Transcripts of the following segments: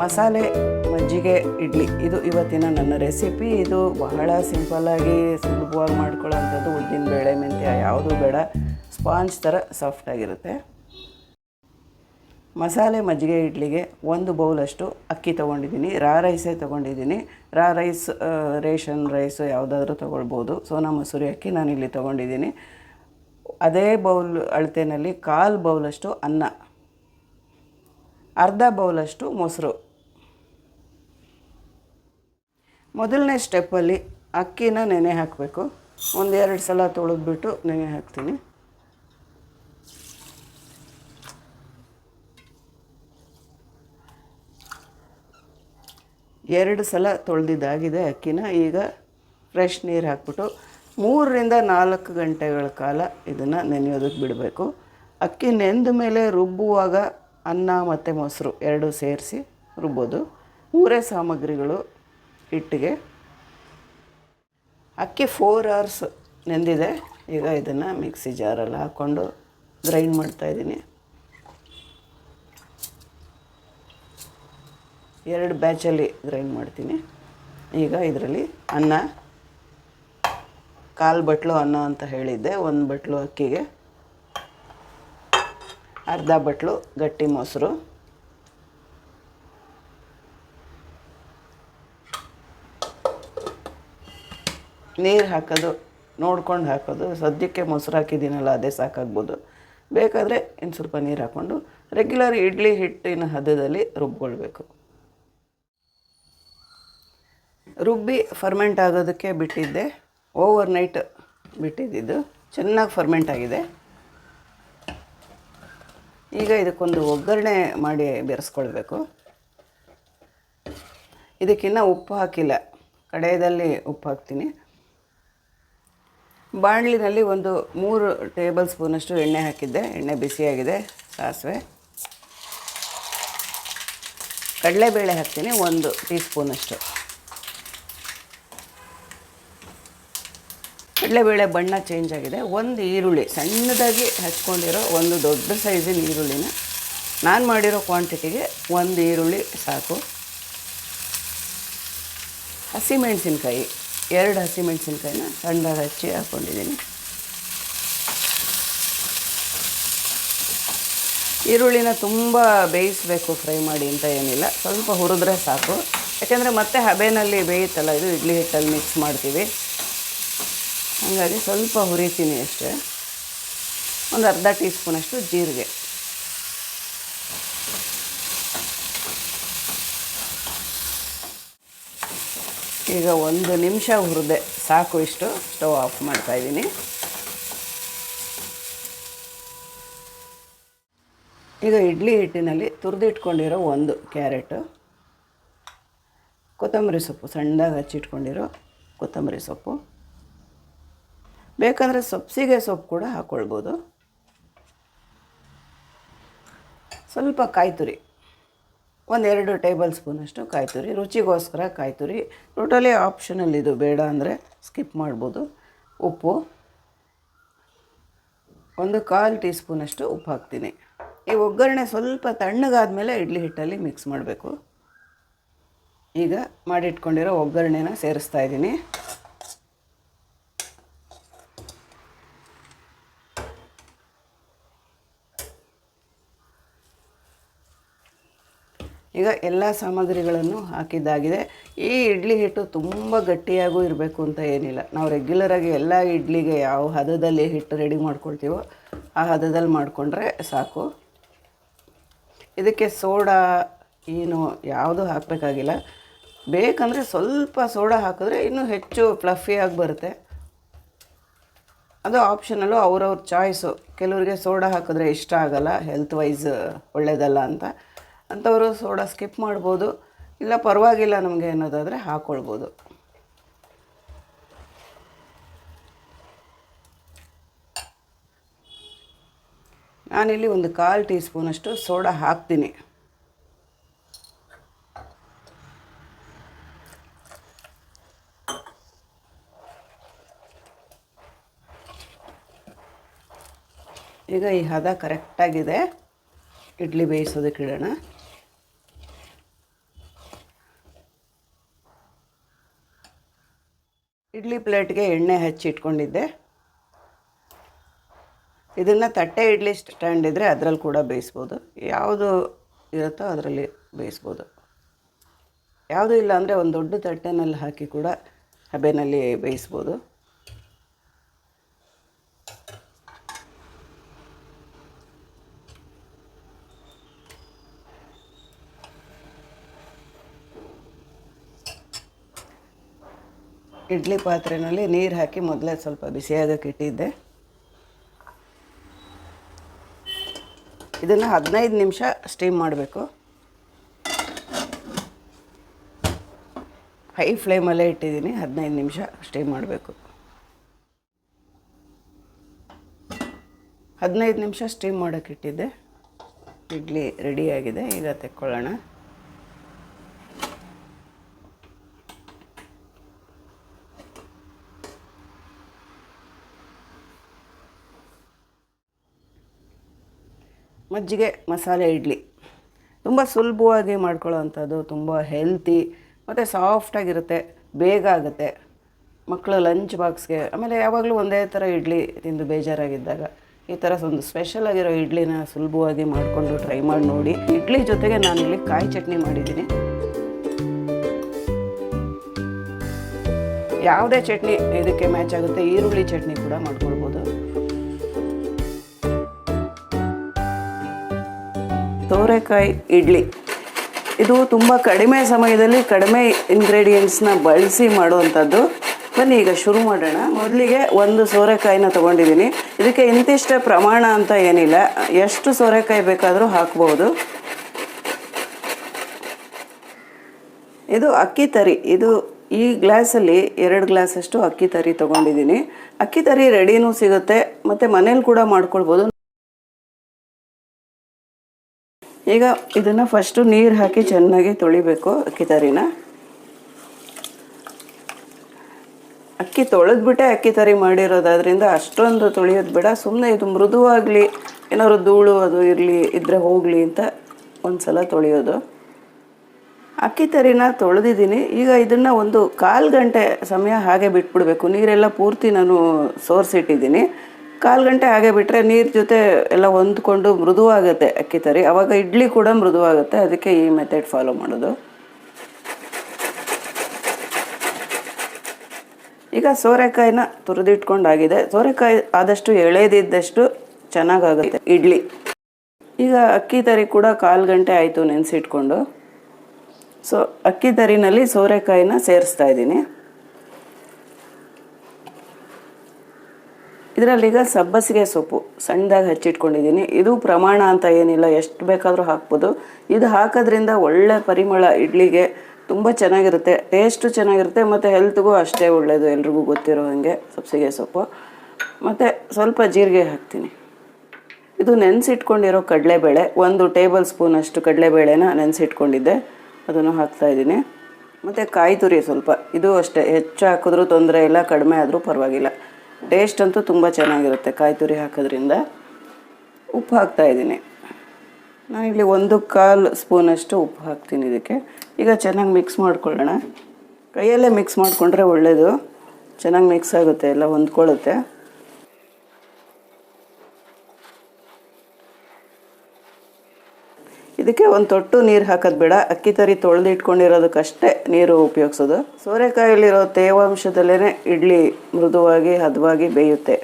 ಮಸಾಲೆ, ಮಜ್ಜಿಗೆ, ಇಡ್ಲಿ. ಇದು ಇವತ್ತಿನ ನನ್ನ ರೆಸಿಪಿ ಇದು ಬಹಳ ಸಿಂಪಲ್ಲಾಗಿ ಸುಲಭವಾಗಿ ಮಾಡ್ಕೊಳ್ಳೋವಂಥದ್ದು ಉದ್ದಿನ ಬೇಳೆ, ಮೆಂತ್ಯ ಯಾವುದೂ ಬೇಡ. ಸ್ಪಾಂಜ್ ಥರ ಸಾಫ್ಟಾಗಿರುತ್ತೆ ಮಸಾಲೆ, ಮಜ್ಜಿಗೆ, ಇಡ್ಲಿಗೆ ಒಂದು ಬೌಲಷ್ಟು ಅಕ್ಕಿ ತೊಗೊಂಡಿದ್ದೀನಿ. ರಾ ರೈಸೇ ತೊಗೊಂಡಿದ್ದೀನಿ. ರಾ ರೈಸ್ ರೇಷನ್ ರೈಸು ಯಾವುದಾದ್ರೂ ತೊಗೊಳ್ಬೋದು. ಸೋನಾ ಮಸೂರಿ ಅಕ್ಕಿ ನಾನು ಇಲ್ಲಿ ತೊಗೊಂಡಿದ್ದೀನಿ. ಅದೇ ಬೌಲ್ ಅಳತೆಯಲ್ಲಿ ಕಾಲು ಬೌಲಷ್ಟು ಅನ್ನ. ಅರ್ಧ ಬೌಲಷ್ಟು ಮೊಸರು. ಮೊದಲನೇ ಸ್ಟೆಪ್ಪಲ್ಲಿ ಅಕ್ಕಿನ ನೆನೆ ಹಾಕಬೇಕು. ಒಂದೆರಡು ಸಲ ತೊಳೆದ್ಬಿಟ್ಟು ನೆನೆ ಹಾಕ್ತೀನಿ. ಎರಡು ಸಲ ತೊಳೆದಿದ್ದಾಗಿದೆ ಅಕ್ಕಿನ. ಈಗ ಫ್ರೆಶ್ ನೀರು ಹಾಕ್ಬಿಟ್ಟು ಮೂರರಿಂದ ನಾಲ್ಕು ಗಂಟೆಗಳ ಕಾಲ ಇದನ್ನು ನೆನೆಯೋದಕ್ಕೆ ಬಿಡಬೇಕು. ಅಕ್ಕಿ ನೆಂದ ಮೇಲೆ ರುಬ್ಬುವಾಗ ಅನ್ನ ಮತ್ತು ಮೊಸರು ಎರಡು ಸೇರಿಸಿ ರುಬ್ಬೋದು. ಮೂರೇ ಸಾಮಗ್ರಿಗಳು ಹಿಟ್ಟಿಗೆ. ಅಕ್ಕಿ ಫೋರ್ ಅವರ್ಸ್ ನೆಂದಿದೆ. ಈಗ ಇದನ್ನು ಮಿಕ್ಸಿ ಜಾರಲ್ಲಿ ಹಾಕ್ಕೊಂಡು ಗ್ರೈಂಡ್ ಮಾಡ್ತಾಯಿದ್ದೀನಿ ಎರಡು ಬ್ಯಾಚಲ್ಲಿ ಗ್ರೈಂಡ್ ಮಾಡ್ತೀನಿ. ಈಗ ಇದರಲ್ಲಿ ಅನ್ನ, ಕಾಲು ಬಟ್ಲು ಅನ್ನ ಅಂತ ಹೇಳಿದ್ದೆ. ಒಂದು ಬಟ್ಲು ಅಕ್ಕಿಗೆ. ಅರ್ಧ ಬಟ್ಲು ಗಟ್ಟಿ ಮೊಸರು. ನೀರು ಹಾಕೋದು, ನೋಡ್ಕೊಂಡು ಹಾಕೋದು, ಸದ್ಯಕ್ಕೆ ಮೊಸರು ಹಾಕಿದ್ದೀನಲ್ಲ, ಅದೇ ಸಾಕಾಗ್ಬೋದು. ಬೇಕಾದರೆ ಇನ್ನು ಸ್ವಲ್ಪ ನೀರು ಹಾಕ್ಕೊಂಡು ರೆಗ್ಯುಲರ್ ಇಡ್ಲಿ ಹಿಟ್ಟಿನ ಹದದಲ್ಲಿ ರುಬ್ಕೊಳ್ಬೇಕು. ರುಬ್ಬಿ ಫರ್ಮೆಂಟ್ ಆಗೋದಕ್ಕೆ ಬಿಟ್ಟಿದ್ದೆ. ಓವರ್ ನೈಟ್ ಬಿಟ್ಟಿದ್ದಿದ್ದು. ಚೆನ್ನಾಗಿ ಫರ್ಮೆಂಟ್ ಆಗಿದೆ. ಈಗ ಇದಕ್ಕೊಂದು ಒಗ್ಗರಣೆ ಮಾಡಿ ಬೆರೆಸ್ಕೊಳ್ಬೇಕು. ಇದಕ್ಕಿನ್ನ ಉಪ್ಪು ಹಾಕಿಲ್ಲ. ಕಡೆಯದಲ್ಲಿ ಉಪ್ಪು ಹಾಕ್ತೀನಿ. ಬಾಣಲಿನಲ್ಲಿ ಒಂದು ಮೂರು ಟೇಬಲ್ ಸ್ಪೂನಷ್ಟು ಎಣ್ಣೆ ಹಾಕಿದ್ದೆ. ಎಣ್ಣೆ ಬಿಸಿಯಾಗಿದೆ. ಸಾಸಿವೆ. ಕಡಲೆಬೇಳೆ ಹಾಕ್ತೀನಿ. ಒಂದು ಟೀ ಸ್ಪೂನಷ್ಟು ಕಡಲೆಬೇಳೆ ಬಣ್ಣ ಚೇಂಜ್ ಆಗಿದೆ. ಒಂದು ಈರುಳ್ಳಿ, ಸಣ್ಣದಾಗಿ ಹಚ್ಕೊಂಡಿರೋ ಒಂದು ದೊಡ್ಡ ಸೈಜಿನ ಈರುಳ್ಳಿನ ನಾನು ಮಾಡಿರೋ ಕ್ವಾಂಟಿಟಿಗೆ ಒಂದು ಈರುಳ್ಳಿ ಸಾಕು. ಹಸಿಮೆಣಸಿನ್ಕಾಯಿ ಎರಡು ಹಸಿಮೆಣಸಿನ್ಕಾಯಿನ ಸಣ್ಣದಾಗಿ ಹಚ್ಚಿ ಹಾಕ್ಕೊಂಡಿದ್ದೀನಿ ಈರುಳ್ಳಿನ ತುಂಬ ಬೇಯಿಸಬೇಕು, ಫ್ರೈ ಮಾಡಿ ಅಂತ ಏನಿಲ್ಲ. ಸ್ವಲ್ಪ ಹುರಿದ್ರೆ ಸಾಕು. ಯಾಕೆಂದರೆ ಮತ್ತೆ ಹಬೆನಲ್ಲಿ ಬೇಯುತ್ತಲ್ಲ, ಇದು ಇಡ್ಲಿ ಹಿಟ್ಟಲ್ಲಿ ಮಿಕ್ಸ್ ಮಾಡ್ತೀವಿ. ಹಾಗಾಗಿ ಸ್ವಲ್ಪ ಹುರಿತೀನಿ ಅಷ್ಟೇ. ಒಂದು ಅರ್ಧ ಟೀ ಸ್ಪೂನಷ್ಟು ಜೀರಿಗೆ. ಈಗ ಒಂದು ನಿಮಿಷ ಹುರಿದೆ. ಸಾಕು ಇಷ್ಟು. ಸ್ಟವ್ ಆಫ್ ಮಾಡ್ತಾಯಿದ್ದೀನಿ ಈಗ ಇಡ್ಲಿ ಹಿಟ್ಟಿನಲ್ಲಿ ತುರಿದಿಟ್ಕೊಂಡಿರೋ ಒಂದು ಕ್ಯಾರೆಟು, ಕೊತ್ತಂಬರಿ ಸೊಪ್ಪು, ಸಣ್ಣದಾಗಿ ಹಚ್ಚಿಟ್ಕೊಂಡಿರೋ ಕೊತ್ತಂಬರಿ ಸೊಪ್ಪು. ಬೇಕಂದರೆ ಸಬ್ಸಿಗೆ ಸೊಪ್ಪು ಕೂಡ ಹಾಕ್ಕೊಳ್ಬೋದು ಸ್ವಲ್ಪ ಕಾಯಿ ತುರಿ ಒಂದೆರಡು ಟೇಬಲ್ ಸ್ಪೂನಷ್ಟು ಕಾಯಿ ತುರಿ ರುಚಿಗೋಸ್ಕರ ಕಾಯಿ ತುರಿ ಟೋಟಲಿ ಆಪ್ಷನಲ್ ಇದು, ಬೇಡ ಅಂದರೆ ಸ್ಕಿಪ್ ಮಾಡ್ಬೋದು. ಉಪ್ಪು. ಒಂದು ಕಾಲು ಟೀ ಸ್ಪೂನಷ್ಟು ಉಪ್ಪು ಹಾಕ್ತೀನಿ. ಈ ಒಗ್ಗರಣೆ ಸ್ವಲ್ಪ ತಣ್ಣಗಾದ್ಮೇಲೆ ಇಡ್ಲಿ ಹಿಟ್ಟಲ್ಲಿ ಮಿಕ್ಸ್ ಮಾಡಬೇಕು. ಈಗ ಮಾಡಿಟ್ಕೊಂಡಿರೋ ಒಗ್ಗರಣೆನ ಸೇರಿಸ್ತಾ ಇದ್ದೀನಿ. ಈಗ ಎಲ್ಲ ಸಾಮಗ್ರಿಗಳನ್ನು ಹಾಕಿದ್ದಾಗಿದೆ. ಈ ಇಡ್ಲಿ ಹಿಟ್ಟು ತುಂಬ ಗಟ್ಟಿಯಾಗೂ ಇರಬೇಕು ಅಂತ ಏನಿಲ್ಲ. ನಾವು ರೆಗ್ಯುಲರಾಗಿ ಎಲ್ಲ ಇಡ್ಲಿಗೆ ಯಾವ ಹದದಲ್ಲಿ ಹಿಟ್ಟು ರೆಡಿ ಮಾಡ್ಕೊಳ್ತೀವೋ ಆ ಹದದಲ್ಲಿ ಮಾಡಿಕೊಂಡ್ರೆ ಸಾಕು. ಇದಕ್ಕೆ ಸೋಡಾ ಏನು ಯಾವುದು ಹಾಕಬೇಕಾಗಿಲ್ಲ. ಬೇಕಂದರೆ ಸ್ವಲ್ಪ ಸೋಡಾ ಹಾಕಿದ್ರೆ ಇನ್ನೂ ಹೆಚ್ಚು ಫ್ಲಫಿಯಾಗಿ ಬರುತ್ತೆ. ಅದು ಆಪ್ಷನಲ್ಲು ಅವ್ರವ್ರ ಚಾಯ್ಸು ಕೆಲವರಿಗೆ ಸೋಡಾ ಹಾಕಿದ್ರೆ ಇಷ್ಟ ಆಗಲ್ಲ ಹೆಲ್ತ್ ವೈಸ್ ಒಳ್ಳೆಯದಲ್ಲ ಅಂತ. ಅಂಥವರು ಸೋಡಾ ಸ್ಕಿಪ್ ಮಾಡ್ಬೋದು, ಇಲ್ಲ ಪರವಾಗಿಲ್ಲ ನಮಗೆ ಅನ್ನೋದಾದರೆ ಹಾಕ್ಕೊಳ್ಬೋದು ನಾನಿಲ್ಲಿ ಒಂದು ಕಾಲು ಟೀ ಸ್ಪೂನಷ್ಟು ಸೋಡಾ ಹಾಕ್ತೀನಿ. ಈಗ ಈ ಹದ ಕರೆಕ್ಟಾಗಿದೆ ಇಡ್ಲಿ ಬೇಯಿಸೋದಕ್ಕೆ ಇಡೋಣ. ಇಡ್ಲಿ ಪ್ಲೇಟ್ಗೆ ಎಣ್ಣೆ ಹಚ್ಚಿ ಇಟ್ಕೊಂಡಿದ್ದೆ. ಇದನ್ನು ತಟ್ಟೆ ಇಡ್ಲಿ ಸ್ಟ್ಯಾಂಡ್ ಇದ್ದರೆ ಅದರಲ್ಲಿ ಕೂಡ ಬೇಯಿಸ್ಬೋದು. ಯಾವುದು ಇರುತ್ತೋ ಅದರಲ್ಲಿ ಬೇಯಿಸ್ಬೋದು. ಯಾವುದೂ ಇಲ್ಲ ಅಂದರೆ ಒಂದು ದೊಡ್ಡ ತಟ್ಟೆನಲ್ಲಿ ಹಾಕಿ ಕೂಡ ಹಬೆನಲ್ಲಿ ಬೇಯಿಸ್ಬೋದು. ಇಡ್ಲಿ ಪಾತ್ರೆಯಲ್ಲಿ ನೀರು ಹಾಕಿ ಮೊದಲೇ ಸ್ವಲ್ಪ ಬಿಸಿಯಾಗಕ್ಕೆ ಇಟ್ಟಿದ್ದೆ. ಇದನ್ನು ಹದಿನೈದು ನಿಮಿಷ ಸ್ಟೀಮ್ ಮಾಡಬೇಕು. ಹೈ ಫ್ಲೇಮಲ್ಲೇ ಇಟ್ಟಿದ್ದೀನಿ, ಹದಿನೈದು ನಿಮಿಷ ಸ್ಟೀಮ್ ಮಾಡಬೇಕು. ಹದಿನೈದು ನಿಮಿಷ ಸ್ಟೀಮ್ ಮಾಡೋಕ್ಕಿಟ್ಟಿದ್ದೆ ಇಡ್ಲಿ ರೆಡಿಯಾಗಿದೆ ಈಗ ತೆಕ್ಕೊಳ್ಳೋಣ. ಮಜ್ಜಿಗೆ, ಮಸಾಲೆ, ಇಡ್ಲಿ. ತುಂಬ ಸುಲಭವಾಗಿ ಮಾಡ್ಕೊಳ್ಳೋ ಅಂಥದ್ದು ತುಂಬ ಹೆಲ್ತಿ ಮತ್ತು ಸಾಫ್ಟಾಗಿರುತ್ತೆ ಬೇಗ ಆಗುತ್ತೆ. ಮಕ್ಕಳು ಲಂಚ್ ಬಾಕ್ಸ್ಗೆ ಆಮೇಲೆ ಯಾವಾಗಲೂ ಒಂದೇ ಥರ ಇಡ್ಲಿ ತಿಂದು ಬೇಜಾರಾಗಿದ್ದಾಗ, ಈ ಥರ ಒಂದು ಸ್ಪೆಷಲ್ ಆಗಿರೋ ಇಡ್ಲಿನ ಸುಲಭವಾಗಿ ಮಾಡಿಕೊಂಡು ಟ್ರೈ ಮಾಡಿ ನೋಡಿ. ಇಡ್ಲಿ ಜೊತೆಗೆ ನಾನು ಇಲ್ಲಿ ಕಾಯಿ ಚಟ್ನಿ ಮಾಡಿದ್ದೀನಿ. ಯಾವುದೇ ಚಟ್ನಿ ಇದಕ್ಕೆ ಮ್ಯಾಚ್ ಆಗುತ್ತೆ, ಈರುಳ್ಳಿ ಚಟ್ನಿ ಕೂಡ ಮಾಡ್ಕೊಳ್ಬೋದು. ತೋರೆಕಾಯಿ ಇಡ್ಲಿ. ಇದು ತುಂಬ ಕಡಿಮೆ ಸಮಯದಲ್ಲಿ ಕಡಿಮೆ ಇಂಗ್ರೀಡಿಯೆಂಟ್ಸ್ನ ಬಳಸಿ ಮಾಡುವಂಥದ್ದು ಬನ್ನಿ ಈಗ ಶುರು ಮಾಡೋಣ. ಮೊದಲಿಗೆ ಒಂದು ಸೋರೆಕಾಯಿನ ತೊಗೊಂಡಿದ್ದೀನಿ. ಇದಕ್ಕೆ ಇಂತಿಷ್ಟೇ ಪ್ರಮಾಣ ಅಂತ ಏನಿಲ್ಲ. ಎಷ್ಟು ಸೋರೆಕಾಯಿ ಬೇಕಾದರೂ ಹಾಕ್ಬೋದು. ಇದು ಅಕ್ಕಿ ತರಿ. ಇದು ಈ ಗ್ಲಾಸಲ್ಲಿ ಎರಡು ಗ್ಲಾಸಷ್ಟು ಅಕ್ಕಿ ತರಿ ತೊಗೊಂಡಿದ್ದೀನಿ. ಅಕ್ಕಿ ತರಿ ರೆಡಿನೂ ಸಿಗುತ್ತೆ. ಮತ್ತು ಮನೇಲಿ ಕೂಡ ಮಾಡ್ಕೊಳ್ಬೋದು. ಈಗ ಇದನ್ನು ಫಸ್ಟು ನೀರು ಹಾಕಿ ಚೆನ್ನಾಗಿ ತೊಳಿಬೇಕು ಅಕ್ಕಿ ತರಿನ. ಅಕ್ಕಿ ತೊಳೆದ್ಬಿಟ್ಟೆ ಅಕ್ಕಿ ತರಿ ಮಾಡಿರೋದಾದ್ರಿಂದ ಅಷ್ಟೊಂದು ತೊಳೆಯೋದು ಬೇಡ. ಸುಮ್ಮನೆ ಇದು ಮೃದುವಾಗಲಿ, ಏನಾದ್ರು ಧೂಳು ಅದು ಇರಲಿ ಇದ್ದರೆ ಹೋಗಲಿ ಅಂತ ಒಂದು ಸಲ ತೊಳೆಯೋದು. ಅಕ್ಕಿ ತರಿನ ತೊಳೆದಿದ್ದೀನಿ. ಈಗ ಇದನ್ನು ಒಂದು ಕಾಲು ಗಂಟೆ ಸಮಯ ಹಾಗೆ ಬಿಟ್ಬಿಡ್ಬೇಕು. ನೀರೆಲ್ಲ ಪೂರ್ತಿ ನಾನು ಸೋರಿಸಿಟ್ಟಿದ್ದೀನಿ. ಕಾಲು ಗಂಟೆ ಹಾಗೆ ಬಿಟ್ಟರೆ ನೀರು ಜೊತೆ ಎಲ್ಲ ಹೊಂದ್ಕೊಂಡು ಮೃದುವಾಗುತ್ತೆ ಅಕ್ಕಿ ತರಿ. ಆವಾಗ ಇಡ್ಲಿ ಕೂಡ ಮೃದುವಾಗುತ್ತೆ. ಅದಕ್ಕೆ ಈ ಮೆಥಡ್ ಫಾಲೋ ಮಾಡೋದು. ಈಗ ಸೋರೆಕಾಯಿನ ತುರಿದಿಟ್ಕೊಂಡಾಗಿದೆ. ಸೋರೆಕಾಯಿ ಆದಷ್ಟು ಎಳೆದಿದ್ದಷ್ಟು ಚೆನ್ನಾಗಾಗುತ್ತೆ ಇಡ್ಲಿ. ಈಗ ಅಕ್ಕಿ ತರಿ ಕೂಡ ಕಾಲು ಗಂಟೆ ಆಯಿತು ನೆನೆಸಿಟ್ಕೊಂಡು. ಸೊ ಅಕ್ಕಿ ತರಿನಲ್ಲಿ ಸೋರೆಕಾಯಿನ ಸೇರಿಸ್ತಾ ಇದ್ದೀನಿ. ಇದರಲ್ಲೀಗ ಸಬ್ಬಸಿಗೆ ಸೊಪ್ಪು ಸಣ್ಣದಾಗಿ ಹಚ್ಚಿಟ್ಕೊಂಡಿದ್ದೀನಿ. ಇದು ಪ್ರಮಾಣ ಅಂತ ಏನಿಲ್ಲ, ಎಷ್ಟು ಬೇಕಾದರೂ ಹಾಕ್ಬೋದು. ಇದು ಹಾಕೋದ್ರಿಂದ ಒಳ್ಳೆ ಪರಿಮಳ ಇಡ್ಲಿಗೆ ತುಂಬ ಚೆನ್ನಾಗಿರುತ್ತೆ ಟೇಸ್ಟು ಚೆನ್ನಾಗಿರುತ್ತೆ, ಮತ್ತು ಹೆಲ್ತ್ಗೂ ಅಷ್ಟೇ ಒಳ್ಳೆಯದು ಎಲ್ರಿಗೂ ಗೊತ್ತಿರೋ ಹಾಗೆ ಸಬ್ಬಸಿಗೆ ಸೊಪ್ಪು. ಮತ್ತು ಸ್ವಲ್ಪ ಜೀರಿಗೆ ಹಾಕ್ತೀನಿ. ಇದು ನೆನೆಸಿಟ್ಕೊಂಡಿರೋ ಕಡಲೆಬೇಳೆ, ಒಂದು ಟೇಬಲ್ ಸ್ಪೂನಷ್ಟು ಕಡಲೆಬೇಳೆನ ನೆನೆಸಿಟ್ಕೊಂಡಿದ್ದೆ. ಅದನ್ನು ಹಾಕ್ತಾಯಿದ್ದೀನಿ ಮತ್ತು ಕಾಯಿ ತುರಿ ಸ್ವಲ್ಪ, ಇದು ಅಷ್ಟೇ, ಹೆಚ್ಚು ಹಾಕಿದ್ರೂ ತೊಂದರೆ ಇಲ್ಲ, ಕಡಿಮೆ ಆದರೂ ಪರವಾಗಿಲ್ಲ. ಟೇಸ್ಟ್ ಅಂತೂ ತುಂಬ ಚೆನ್ನಾಗಿರುತ್ತೆ ಕಾಯಿ ತುರಿ ಹಾಕೋದ್ರಿಂದ. ಉಪ್ಪು ಹಾಕ್ತಾಯಿದ್ದೀನಿ ಇಲ್ಲಿ ಒಂದು ಕಾಲು ಸ್ಪೂನಷ್ಟು ಉಪ್ಪು ಹಾಕ್ತೀನಿ ಇದಕ್ಕೆ. ಈಗ ಚೆನ್ನಾಗಿ ಮಿಕ್ಸ್ ಮಾಡ್ಕೊಳ್ಳೋಣ. ಕೈಯಲ್ಲೇ ಮಿಕ್ಸ್ ಮಾಡಿಕೊಂಡ್ರೆ ಒಳ್ಳೆಯದು ಚೆನ್ನಾಗಿ ಮಿಕ್ಸ್ ಆಗುತ್ತೆ, ಎಲ್ಲ ಹೊಂದ್ಕೊಳ್ಳುತ್ತೆ. ಇದಕ್ಕೆ ಒಂದು ತೊಟ್ಟು ನೀರು ಹಾಕೋದು ಬೇಡ. ಅಕ್ಕಿ ತರಿ ತೊಳೆದು ಇಟ್ಕೊಂಡಿರೋದಕ್ಕಷ್ಟೇ ನೀರು ಉಪಯೋಗಿಸೋದು. ಸೋರೆಕಾಯಲ್ಲಿರೋ ತೇವಾಂಶದಲ್ಲೇ ಇಡ್ಲಿ ಮೃದುವಾಗಿ, ಹದವಾಗಿ ಬೇಯುತ್ತೆ.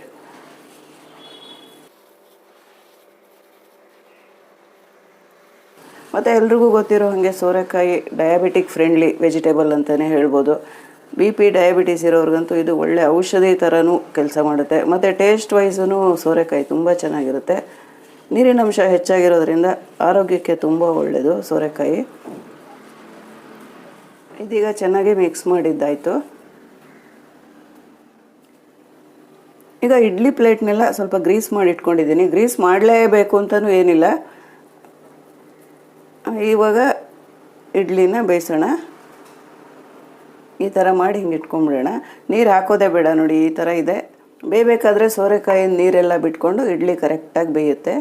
ಮತ್ತು ಎಲ್ರಿಗೂ ಗೊತ್ತಿರೋ ಹಾಗೆ ಸೋರೆಕಾಯಿ ಡಯಾಬಿಟಿಕ್ ಫ್ರೆಂಡ್ಲಿ ವೆಜಿಟೇಬಲ್ ಅಂತಲೇ ಹೇಳ್ಬೋದು. ಬಿ ಪಿ ಡಯಾಬಿಟಿಸ್ ಇರೋರಿಗಂತೂ ಇದು ಒಳ್ಳೆ ಔಷಧಿ ಥರನೂ ಕೆಲಸ ಮಾಡುತ್ತೆ. ಮತ್ತು ಟೇಸ್ಟ್ ವೈಸೂ ಸೋರೆಕಾಯಿ ತುಂಬ ಚೆನ್ನಾಗಿರುತ್ತೆ. ನೀರಿನಂಶ ಹೆಚ್ಚಾಗಿರೋದ್ರಿಂದ ಆರೋಗ್ಯಕ್ಕೆ ತುಂಬ ಒಳ್ಳೆಯದು ಸೋರೆಕಾಯಿ. ಇದೀಗ ಚೆನ್ನಾಗಿ ಮಿಕ್ಸ್ ಮಾಡಿದ್ದಾಯಿತು. ಈಗ ಇಡ್ಲಿ ಪ್ಲೇಟ್ನೆಲ್ಲ ಸ್ವಲ್ಪ ಗ್ರೀಸ್ ಮಾಡಿ ಇಟ್ಕೊಂಡಿದ್ದೀನಿ ಗ್ರೀಸ್ ಮಾಡಲೇಬೇಕು ಅಂತಲೂ ಏನಿಲ್ಲ. ಇವಾಗ ಇಡ್ಲಿನ ಬೇಯಿಸೋಣ. ಈ ಥರ ಮಾಡಿ ಹಿಂಗೆ ಇಟ್ಕೊಂಬಿಡೋಣ ನೀರು ಹಾಕೋದೇ ಬೇಡ ನೋಡಿ, ಈ ಥರ ಇದೆ. ಬೇಯಬೇಕಾದ್ರೆ ಸೋರೆಕಾಯಿ ನೀರೆಲ್ಲ ಬಿಟ್ಕೊಂಡು ಇಡ್ಲಿ ಕರೆಕ್ಟಾಗಿ ಬೇಯುತ್ತೆ.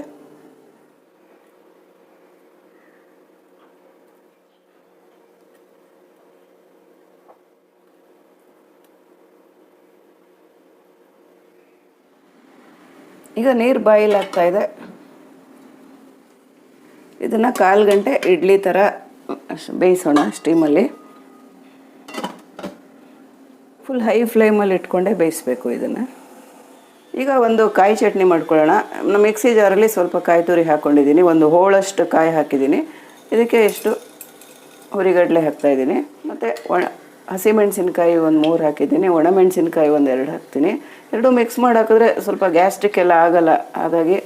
ಈಗ ನೀರು ಬಾಯಿಲಾಗ್ತಾ ಇದೆ. ಇದನ್ನು ಕಾಲು ಗಂಟೆ ಇಡ್ಲಿ ಥರ ಬೇಯಿಸೋಣ ಸ್ಟೀಮಲ್ಲಿ. ಫುಲ್ ಹೈ ಫ್ಲೇಮಲ್ಲಿ ಇಟ್ಕೊಂಡೇ ಬೇಯಿಸ್ಬೇಕು ಇದನ್ನು. ಈಗ ಒಂದು ಕಾಯಿ ಚಟ್ನಿ ಮಾಡ್ಕೊಳ್ಳೋಣ. ಮಿಕ್ಸಿ ಜಾರಲ್ಲಿ ಸ್ವಲ್ಪ ಕಾಯಿ ತುರಿ ಹಾಕ್ಕೊಂಡಿದ್ದೀನಿ ಒಂದು ಹೋಳಷ್ಟು ಕಾಯಿ ಹಾಕಿದ್ದೀನಿ. ಇದಕ್ಕೆ ಎಷ್ಟು? ಹುರಿಗಡಲೆ ಹಾಕ್ತಾಯಿದ್ದೀನಿ ಮತ್ತು ಒಣ, ಹಸಿಮೆಣಸಿನ್ಕಾಯಿ ಒಂದು ಮೂರು ಹಾಕಿದ್ದೀನಿ. ಒಣಮೆಣಸಿನ್ಕಾಯಿ ಒಂದು ಎರಡು ಹಾಕ್ತೀನಿ. ಎರಡು ಮಿಕ್ಸ್ ಮಾಡಿ ಹಾಕಿದ್ರೆ ಸ್ವಲ್ಪ ಗ್ಯಾಸ್ಟ್ರಿಕ್ ಎಲ್ಲ ಆಗೋಲ್ಲ. ಹಾಗಾಗಿ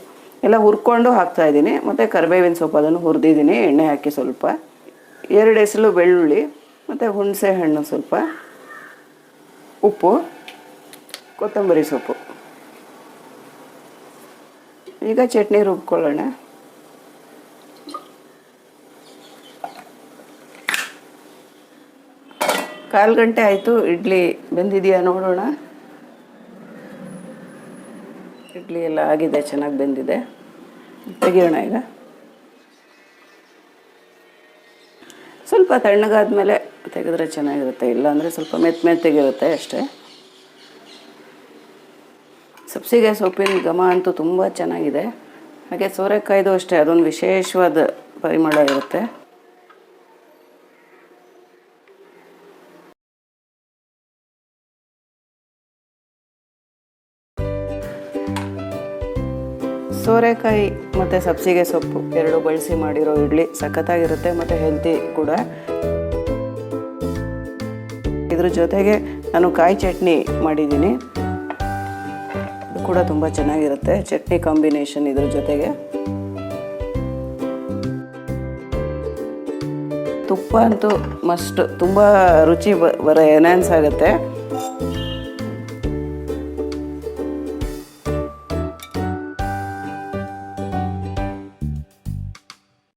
ಎಲ್ಲ ಹುರ್ಕೊಂಡು ಹಾಕ್ತಾಯಿದ್ದೀನಿ ಮತ್ತು ಕರಿಬೇವಿನ ಸೊಪ್ಪು ಅದನ್ನು ಹುರಿದಿದ್ದೀನಿ. ಎಣ್ಣೆ ಹಾಕಿ ಸ್ವಲ್ಪ. ಎರಡು ಎಸಲು ಬೆಳ್ಳುಳ್ಳಿ, ಮತ್ತು ಹುಣಸೆ ಹಣ್ಣು ಸ್ವಲ್ಪ. ಉಪ್ಪು, ಕೊತ್ತಂಬರಿ ಸೊಪ್ಪು. ಈಗ ಚಟ್ನಿ ರುಬ್ಕೊಳ್ಳೋಣ. ಕಾಲು ಗಂಟೆ ಆಯಿತು, ಇಡ್ಲಿ ಬೆಂದಿದೆಯಾ ನೋಡೋಣ. ಇಡ್ಲಿ ಎಲ್ಲ ಆಗಿದೆ, ಚೆನ್ನಾಗಿ ಬೆಂದಿದೆ. ತೆಗಿಯೋಣ ಈಗ. ಸ್ವಲ್ಪ ತಣ್ಣಗಾದ್ಮೇಲೆ ತೆಗೆದ್ರೆ ಚೆನ್ನಾಗಿರುತ್ತೆ, ಇಲ್ಲಾಂದರೆ ಸ್ವಲ್ಪ ಮೆತ್ತ ಮೆತ್ತಗಿರುತ್ತೆ ಅಷ್ಟೇ. ಸಬ್ಸಿಗೆ ಸೊಪ್ಪಿನ ಘಮ ಅಂತೂ ತುಂಬ ಚೆನ್ನಾಗಿದೆ. ಹಾಗೆ ಸೋರೆಕಾಯ್ದು ಅಷ್ಟೇ, ಅದೊಂದು ವಿಶೇಷವಾದ ಪರಿಮಳ ಇರುತ್ತೆ. ಸೋರೆಕಾಯಿ ಮತ್ತು ಸಬ್ಸಿಗೆ ಸೊಪ್ಪು ಎರಡು ಬಳಸಿ ಮಾಡಿರೋ ಇಡ್ಲಿ ಸಖತ್ತಾಗಿರುತ್ತೆ ಮತ್ತು ಹೆಲ್ತಿ ಕೂಡ. ಇದ್ರ ಜೊತೆಗೆ ನಾನು ಕಾಯಿ ಚಟ್ನಿ ಮಾಡಿದ್ದೀನಿ. ಕೂಡ ತುಂಬ ಚೆನ್ನಾಗಿರುತ್ತೆ. ಚಟ್ನಿ ಕಾಂಬಿನೇಷನ್ ಇದ್ರ ಜೊತೆಗೆ. ತುಪ್ಪ ಅಂತೂ ಮಸ್ಟ್. ತುಂಬ ರುಚಿ ಬರ, ಎನ್ಹಾನ್ಸ್ ಆಗುತ್ತೆ.